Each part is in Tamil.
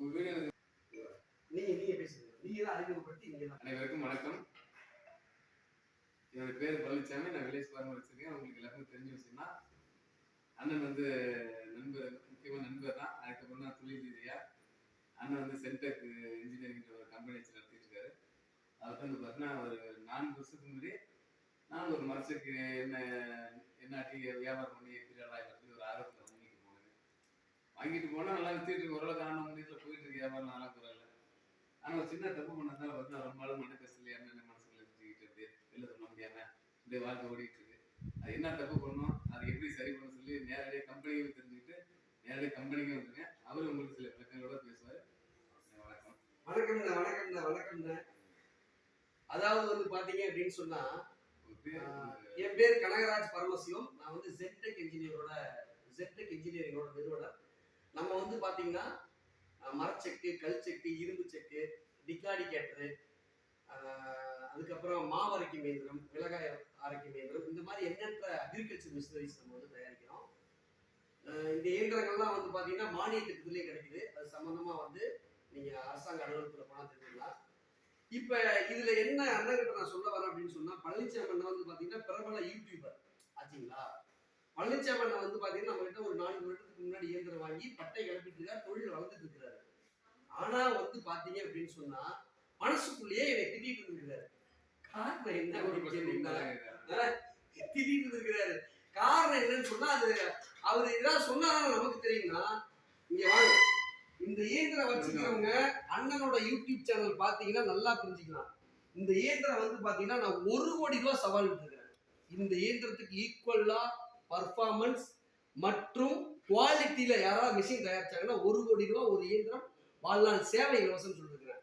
உங்க வீடு எனக்கு- நீங்க நீங்க பேசுங்க நீங்க தான் அறிமுகப்படுத்தி நீங்க தான் அனைவருக்கும் வணக்கம். என்னோட பேர் பழனிசாமி நான் வில்லேஜ் ஃபார்மர் வச்சிருக்கேன். உங்களுக்கு எல்லாருக்கும் தெரிஞ்ச விஷயம் தான் அண்ணன் வந்து நண்பர் முக்கியமான நண்பர் தான். அதுக்கப்புறம் தான் தொழில் ரீதியா அண்ணன் வந்து சென்டெக் இன்ஜினியரிங் ஒரு கம்பெனி வச்சு நடத்திட்டு இருக்காரு. அவர் வந்து பார்த்தீங்கன்னா ஒரு நான்கு வருஷத்துக்கு முன்னாடி நான் ஒரு மரத்துக்கு என்ன என்ன வியாபாரம் பண்ணி பீரியடாக சொல்லி ஒரு ஆர்வத்தில் வாங்கிட்டு போனேன் வாங்கிட்டு போனால் நல்லா வித்துட்டு ஓரளவுக்கு ஆன முடியல போயிட்டு இருக்கு. வியாபாரம் நல்லா குறையில ஆனால் ஒரு சின்ன தப்பு பண்ணதால பார்த்தா ரொம்ப நாள் மன கஷ்டத்துல என்ன மனசுக்குள்ள வச்சுக்கிட்டு அப்படியே வெளில சொல்ல முடியாம அப்படியே வாழ்க்கை ஓடிட்டு இருக்கு. அது என்ன தப்பு பண்ணோம்? அது எப்படி சரி பண்ண சொல்லி நேரடியாக கம்பெனிக்கு தெரிஞ்சுக்கிட்டு நேரடியாக கம்பெனிக்கு வந்துருக்கேன் அவர் உங்களுக்கு சில விளக்கங்களோட பேசுவார். வணக்கம். வணக்கம்ண்ணா வணக்கம்ண்ணா வணக்கம்ண்ணா அதாவது வந்து பாத்தீங்க அப்படின்னு சொன்னா என் பேர் கனகராஜ் பரமசிவம். நான் வந்து ஜென்டெக் இன்ஜினியரோட ஜென்டெக் இன்ஜினியரிங்கோட நிறுவனர். நம்ம வந்து பார்த்தீங்கன்னா மரச்செக்கு கல் செக்கு இரும்பு செக்கு டிகாடிகேட்டரு அதுக்கப்புறம் மாவரைக்கும் இயந்திரம் மிளகாய் அரைக்கும் இயந்திரம் இந்த மாதிரி எண்ணற்ற அக்ரிகல்ச்சர் மிஷினரிஸ் நம்ம வந்து தயாரிக்கிறோம். இந்த இயந்திரங்கள்லாம் வந்து பார்த்தீங்கன்னா மானிய திட்டத்திலே கிடைக்குது. அது சம்மந்தமாக வந்து நீங்கள் அரசாங்க அலுவலகத்தில் போனால் தெரிஞ்சுக்கலாம் இப்போ இதில் என்ன அண்ணன்கிட்ட நான் சொல்ல வரேன் அப்படின்னு சொன்னால் பழனிசாமி வந்து பார்த்தீங்கன்னா பிரபல யூடியூபர் ஆச்சுங்களா? பழனிசாமி அண்ணன் வந்து பாத்தீங்கன்னா நம்ம கிட்ட ஒரு நான்கு வருடத்துக்கு முன்னாடி இயந்திரம் வாங்கி பட்டை கிளப்பிட்டு இருக்காரு தொழில் வளர்த்துட்டு இருக்கிறாரு. ஆனா வந்து பாத்தீங்க அப்படின்னு சொன்னா மனசுக்குள்ளேயே என்னை திட்டிட்டு இருக்கிறாரு காரணம் என்ன கேட்டீங்கன்னா திட்டிட்டு இருக்கிறாரு காரணம் என்னன்னு சொன்னா அது அவர் ஏதாவது சொன்னாதான் நமக்கு தெரியும்னா இங்க வாங்க. இந்த இயந்திரம் வச்சுக்கிறவங்க அண்ணனோட யூடியூப் சேனல் பாத்தீங்கன்னா நல்லா புரிஞ்சுக்கலாம். இந்த இயந்திரம் வந்து பாத்தீங்கன்னா நான் ஒரு கோடி ரூபாய் சவால் விட்டுருக்கேன். இந்த இயந்திரத்துக்கு ஈக்குவலா பர்ஃபார்மன்ஸ் மற்றும் குவாலிட்டியில் யாராவது மிஷின் தயாரிச்சாங்கன்னா ஒரு கோடி ரூபா ஒரு இயந்திரம் வாழ்நாள் சேவை இலவசம் சொல்லியிருக்கிறேன்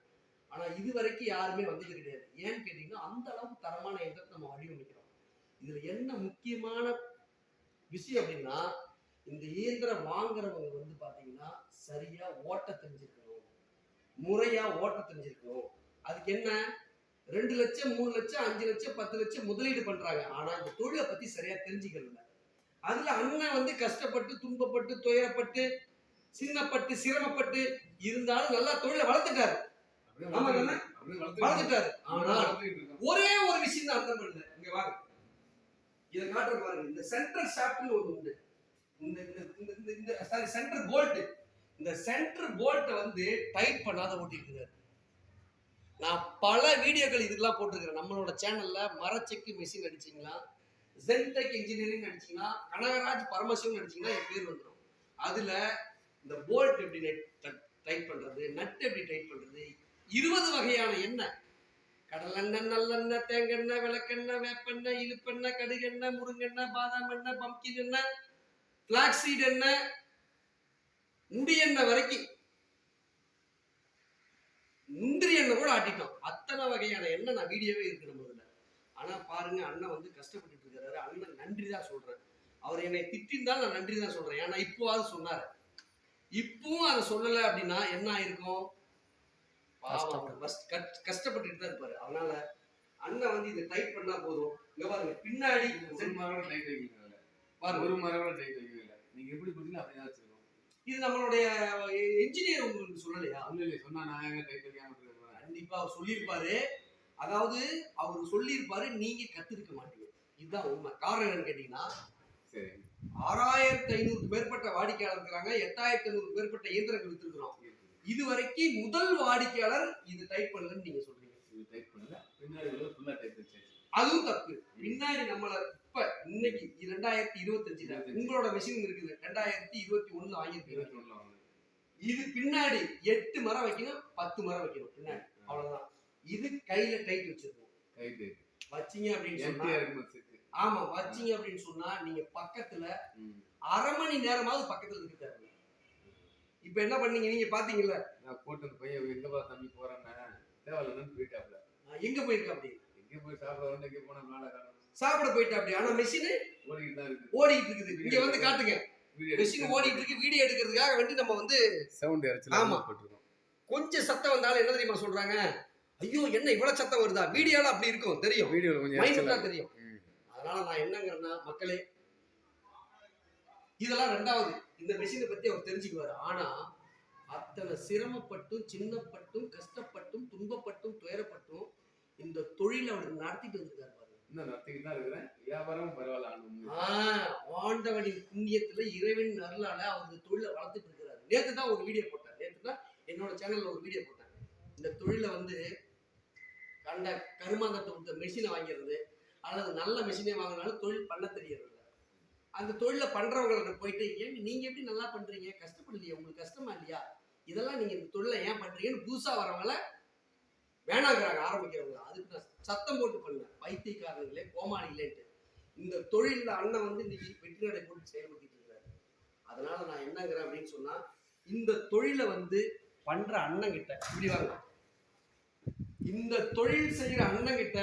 ஆனால் இது வரைக்கும் யாருமே வந்தது கிடையாது. ஏன்னு கேட்டிங்கன்னா அந்த அளவுக்கு தரமான இயந்திரத்தை நம்ம வடிவமைக்கிறோம். இதில் என்ன முக்கியமான விஷயம் அப்படின்னா இந்த இயந்திரம் வாங்குறவங்க வந்து பார்த்தீங்கன்னா சரியாக ஓட்ட தெரிஞ்சிருக்கணும். முறையாக ஓட்ட தெரிஞ்சிருக்கணும். அதுக்கு என்ன? ரெண்டு லட்சம் மூணு லட்சம் அஞ்சு லட்சம் பத்து லட்சம் முதலீடு பண்ணுறாங்க ஆனால் இந்த தொழிலை பற்றி சரியாக தெரிஞ்சுக்கல. அதுல அண்ணன் வந்து கஷ்டப்பட்டு துன்பப்பட்டு துயரப்பட்டு சின்னப்பட்டு சிரமப்பட்டு இருந்தாலும் நல்லா தொழிலை வளர்த்துட்டாரு. வளர்த்துட்டாரு. ஆனா வளர்த்துக்கிட்டு இருக்கோம். ஒரே ஒரு விஷயம் தான் அர்த்தம் பண்ணல இங்க வாங்க. இத காட்டுற பாருங்க. இந்த சென்டர் ஷாப்ட்னு ஒண்ணு உண்டு. இந்த இந்த இந்த சாரி சென்டர் போல்ட் இந்த சென்டர் போல்ட்டை வந்து டைட் பண்ணாத ஓட்டிட்டு நான் பல வீடியோக்கள் இதுக்கெல்லாம் போட்டிருக்கிறேன். நம்மளோட சேனல்ல மரச்செக்கு மிஷின் அடிச்சீங்களா? ஜென்டெக் இன்ஜினியரிங் அடிச்சீங்கன்னா கனகராஜ் பரமசிவம் அடிச்சீங்கன்னா என் பேர் வந்துடும் அதில் இந்த போல்ட் எப்படி டைட் பண்ணுறது நட் எப்படி டைட் பண்ணுறது இருபது வகையான எண்ணெய். கடலெண்ணெய் நல்லெண்ணெய் தேங்கெண்ணெய் விளக்கெண்ணெய் வேப்பெண்ணெய் இழுப்பெண்ணெய் கடுகெண்ணெய் முருங்கெண்ணெய் பாதாம் எண்ணெய் பம்கின் எண்ணெய் பிளாக்ஸீட் எண்ணெய் முடி எண்ணெய் வரைக்கும். முந்திரி எண்ணெய் கூட ஆட்டிட்டோம். அத்தனை வகையான எண்ணெய் நான் வீடியோவே இருக்கு நம்மளுக்கு இதுல ஆனா பாருங்க அண்ணன் வந்து கஷ்டப்பட்டுட்டு இருக்கிறாரு அண்ணன் நன்றி தான் சொல்றேன் அவர் என்னை திட்டிருந்தாலும் நான் நன்றி தான் சொல்றேன். ஏன்னா இப்போவாது சொன்னாரு. இப்பவும் அதை சொல்லலை அப்படின்னா என்ன ஆயிருக்கும்? கஷ்டப்பட்டுட்டு தான் இருப்பாரு. அதனால அண்ணன் வந்து இதை டைப் பண்ணா போதும். இங்க பாருங்க பின்னாடி ஒரு மரம் டைட் வைக்கல. அதுல. பாருங்க. ஒரு மரம் டைட் வைக்கல. நீங்க எப்படி கொடுத்தீங்களோ அப்படியே வச்சிருக்கோம். இது நம்மளுடைய இன்ஜினியர் உங்களுக்கு சொல்லலையா? இல்ல இல்ல சொன்னா நான் எங்க டைட் வைக்காம கண்டிப்பா அவர் சொல்லியிருப்பாரு. அதாவது அவர் சொல்லியிருப்பாரு நீங்க கத்துருக்க மாட்டீங்க. இதுதான் உண்மை. காரணம் என்னன்னு கேட்டீங்கன்னா ஆறாயிரத்தி ஐநூறுக்கு மேற்பட்ட வாடிக்கையாளர் இருக்கிறாங்க எட்டாயிரத்தி ஐநூறு மேற்பட்ட இயந்திரங்கள் வித்துருக்கிறோம். இது வரைக்கும் முதல் வாடிக்கையாளர் இது டைப் பண்ணலன்னு நீங்க சொல்றீங்க. இது டைட் பண்ணல. பின்னாடி வச்சாச்சு அதுவும் தப்பு. பின்னாடி நம்மள இப்ப இன்னைக்கு ரெண்டாயிரத்தி இருபத்தஞ்சுல உங்களோட மிஷின் இருக்குது. ரெண்டாயிரத்தி இருபத்தி ஒண்ணுல வாங்கியிருக்கீங்க. இது பின்னாடி எட்டு மரம் வைக்கணும் பத்து மரம் வைக்கணும் பின்னாடி. அவ்வளவுதான். இது கையில டைட் வச்சிருக்கணும் டைட் வச்சீங்க அப்படின்னு சொன்னா ஆமா வச்சீங்க அப்படின்னு சொன்னா நீங்க பக்கத்துல அரை மணி நேரமாவது பக்கத்துல இருக்கு தேவை இப்ப என்ன பண்ணீங்க? நீங்க பாத்தீங்கல்ல? நான் போட்டு அந்த பையன் எங்க பா தம்பி போறானே தேவையில்லன்னு போயிட்டாப்ல. நான் எங்க போயிருக்கேன் அப்படி? எங்க போய் சாப்பிட வந்து எங்க போனா காணும். சாப்பிட போயிட்டேன் அப்படி? ஆனா மெஷின் ஓடிக்கிட்டு தான் இருக்கு ஓடிட்டு இருக்குது. இங்க வந்து காட்டுங்க. மெஷின் ஓடிட்டு இருக்கு. வீடியோ எடுக்கிறதுக்காக வேண்டி நம்ம வந்து சவுண்ட் ஆமா. கொஞ்சம் சத்தம் வந்தாலும் என்ன தெரியுமா சொல்றாங்க? ஐயோ என்ன இவ்வளவு சத்தம் வருதா? வீடியோல அப்படி இருக்கும். தெரியும். வீடியோல கொஞ்சம் தெரியும். அதனால நான் என்னங்கிறேன்னா மக்களே இதெல்லாம் ரெண்டாவது. இந்த மெஷினை பத்தி அவர் தெரிஞ்சுக்குவாரு. ஆனா அத்தனை சிரமப்பட்டும் சின்னப்பட்டும் கஷ்டப்பட்டும் துன்பப்பட்டும் துயரப்பட்டும் இந்த தொழிலை அவர் நடத்திட்டு வந்திருக்காரு ஆண்டவனின் புண்ணியத்துல இறைவன் அருளால அவர் தொழிலை வளர்த்துட்டு இருக்கிறாரு. நேத்து தான் ஒரு வீடியோ போட்டேன் நேத்து தான் என்னோட சேனல்ல ஒரு வீடியோ போட்டேன் இந்த தொழிலை வந்து கண்ட கருமாந்தத்தை கொடுத்த மெஷினை வாங்கிறது அல்லது நல்ல மெஷினை வாங்கினாலும் தொழில் பண்ண தெரியறது அந்த தொழிலை பண்ணுறவங்களுக்கு போயிட்டு ஏன் நீங்கள் எப்படி நல்லா பண்ணுறீங்க கஷ்டப்படலையா உங்களுக்கு கஷ்டமா இல்லையா? இதெல்லாம் நீங்கள் இந்த தொழிலை ஏன் பண்ணுறீங்கன்னு புதுசாக வரவங்கள வேணாங்கிறாங்க ஆரம்பிக்கிறவங்க. அதுக்கு நான் சத்தம் போட்டு பண்ணேன். பைத்தியக்காரங்களே கோமாளிகளேன்ட்டு இந்த தொழிலில் அண்ணன் வந்து இன்னைக்கு வெற்றி நடை போட்டு செயல்படுத்திட்டு இருக்கிறாரு அதனால நான் என்னங்கிறேன் அப்படின்னு சொன்னா இந்த தொழிலை வந்து பண்ற அண்ணன் கிட்ட இப்படி வாங்க. இந்த தொழில் செய்யற அண்ணன் கிட்ட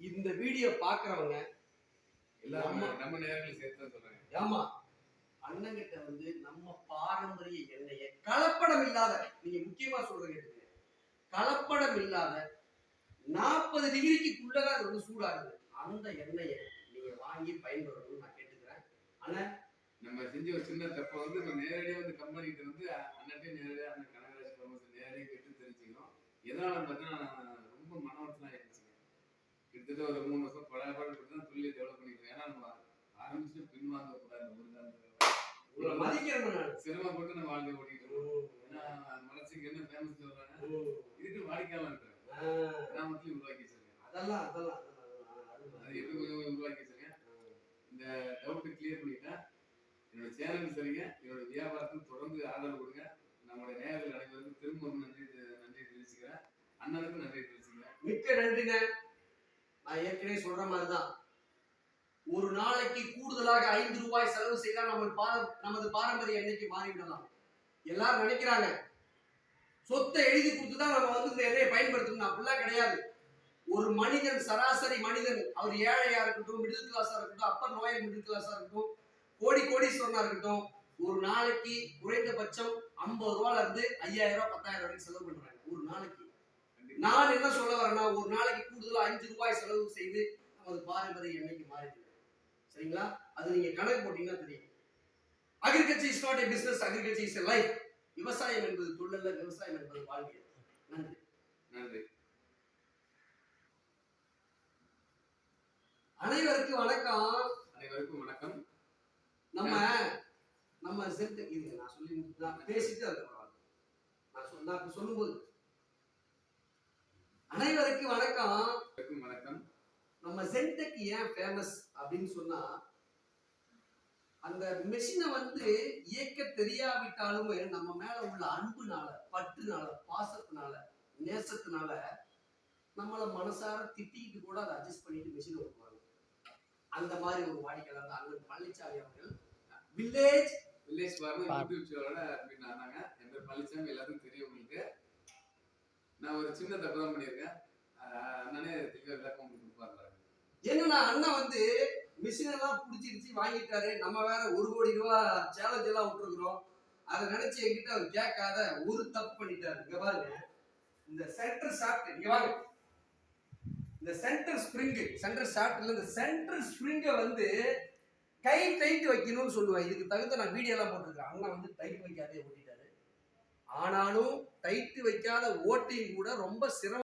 இந்த வீடியோ பாக்குறவங்க எல்லாம் நம்ம- நம்ம நம்ம நேரங்கள் சேர்த்து தான் சொல்றேன் ஏமா அண்ணன் கிட்ட வந்து நம்ம பாரம்பரிய எண்ணெயை கலப்படம் இல்லாத நீங்க முக்கியமா சொல்றது கேட்டுங்க கலப்படம் இல்லாத நாற்பது டிகிரிக்குள்ளதான் அது வந்து சூடாகுது. அந்த எண்ணெயை நீங்க வாங்கி பயன்படுத்தணும்னு நான் கேட்டுக்கிறேன். ஆனா நம்ம செஞ்ச ஒரு சின்ன தப்பை வந்து நம்ம நேரடியாக வந்து கம்பெனிகிட்ட வந்து அண்ணன்ட்டே நேரடியாக அண்ணன் கனகராஜ் ப்ரொமோஷன் நேரடியாக எதனால பார்த்தீங்கன்னா ரொம்ப மன வருத்தம் ஆயிடுச்சுங்க கிட்டத்தட்ட ஒரு மூணு வருஷம் பல பாடுபட்டு தான் தொழிலை டெவலப் பண்ணிக்கிறேன் ஏன்னா நம்ம ஆரம்பிச்சு பின்வாங்க கூடாது ஒரு காலத்துல. சிரமப்பட்டு நம்ம வாழ்க்கை ஓட்டிட்டு இருக்கோம். ஏன்னா மனசுக்கு என்ன ஃபேமஸ் சொல்றாங்க? இதுக்கு வாடிக்கையாளர் இருக்கிறேன் கிராமத்துலயும் உருவாக்கி வச்சிருக்கேன் அதெல்லாம் அதெல்லாம் அது எப்படி கொஞ்சம் உருவாக்கி வச்சிருக்கேன். இந்த டவுட் கிளியர் பண்ணிட்டேன் என்னோட சேனல் சரிங்க. என்னோட வியாபாரத்துக்கு தொடர்ந்து ஆதரவு கொடுங்க. நம்மளுடைய நேயர்கள் அனைவருக்கும் திரும்ப நன்றி நன்றி தெரிவிச்சுக்கிறேன். அண்ணனுக்கும் நன்றி தெரிவிச்சுக்கிறேன் மிக்க நன்றிங்க. நான் ஏற்கனவே சொல்ற மாதிரிதான். ஒரு நாளைக்கு கூடுதலாக ஐந்து ரூபாய் செலவு செய்தால் நம்ம பார நமது பாரம்பரிய எண்ணெய்க்கு மாறிவிடலாம். எல்லாரும் நினைக்கிறாங்க. சொத்தை எழுதி கொடுத்து தான் நம்ம வந்து இந்த எண்ணெயை பயன்படுத்தணும். அப்படிலாம் கிடையாது. ஒரு மனிதன் சராசரி மனிதன் அவர் ஏழையா இருக்கட்டும் மிடில் கிளாஸா இருக்கட்டும் அப்பர் நோயல் மிடில் கிளாஸா இருக்கட்டும் கோடி கோடீஸ்வரனா இருக்கட்டும் ஒரு நாளைக்கு குறைந்தபட்சம் ஐம்பது ரூபால இருந்து ஐயாயிரம் ரூபாய் பத்தாயிரம் வரைக்கும் செலவு பண்றாங்க. ஒரு நாளைக்கு. நான் என்ன சொல்ல வரேன்னா ஒரு நாளைக்கு கூடுதலா அஞ்சு ரூபாய் செலவு செய்து நமது பாரம்பரிய எண்ணெய்க்கு மாறிடுது சரிங்களா? அது நீங்க கணக்கு போட்டீங்கன்னா தெரியும். Agriculture is not a business agriculture is life விவசாயம் என்பது தொழில் விவசாயம் என்பது வாழ்க்கை நன்றி. நன்றி. அனைவருக்கும் வணக்கம். அனைவருக்கும் வணக்கம். நம்ம நம்ம செத்து இது நான் சொல்லி நான் பேசிட்டு அதுக்கப்புறம் நான் இப்ப சொல்லும்போது அனைவருக்கும் வணக்கம். வணக்கம். நம்ம சென்டெக் ஏன் ஃபேமஸ் அப்படின்னு சொன்னா அந்த மெஷினை வந்து இயக்க தெரியாவிட்டாலும் நம்ம மேல உள்ள அன்புனால பற்றுனால பாசத்தினால நேசத்தினால நம்மள மனசார திட்டிக்கிட்டு கூட அதை அட்ஜஸ்ட் பண்ணிட்டு மிஷினை ஓட்டுவாங்க. அந்த மாதிரி ஒரு வாடிக்கையாளர் அண்ணன் பழனிசாமி அவர்கள். வில்லேஜ் வில்லேஜ் ஃபார்மர் யூடியூப் சேனலோட அப்படின்னு ஆனாங்க என் பேர் பழனிசாமி எல்லாத்துக்கும் தெரியும் உங்களுக்கு. நான் ஒரு சின்ன தப்பு தான் பண்ணியிருக்கேன். அண்ணனே தெளிவாக விளக்கம் உங்களுக்கு கொடுப்பாரு என்னன்னா அண்ணன் வந்து மிஷின் எல்லாம் பிடிச்சிருச்சு வாங்கிட்டாரு. நம்ம வேற ஒரு கோடி ரூபா சேலஞ்ச் எல்லாம் விட்டுருக்குறோம். அதை நினைச்சு என்கிட்ட அவர் கேட்காத ஒரு தப்பு பண்ணிட்டாரு. இங்க பாருங்க. இந்த சென்டர் ஷாஃப்ட் இங்க வாங்க. இந்த சென்டர் ஸ்ப்ரிங் சென்டர் ஷாஃப்ட்ல இந்த சென்டர் ஸ்ப்ரிங்கை வந்து கை டைட் வைக்கணும்னு சொல்லுவேன் இதுக்கு தகுந்த நான் வீடியோ எல்லாம் போட்டிருக்கேன். அண்ணன் வந்து டைட் வைக்காதே ஆனாலும் டைட்டு வைக்காத ஓட்டிங் கூட ரொம்ப சிரமம்.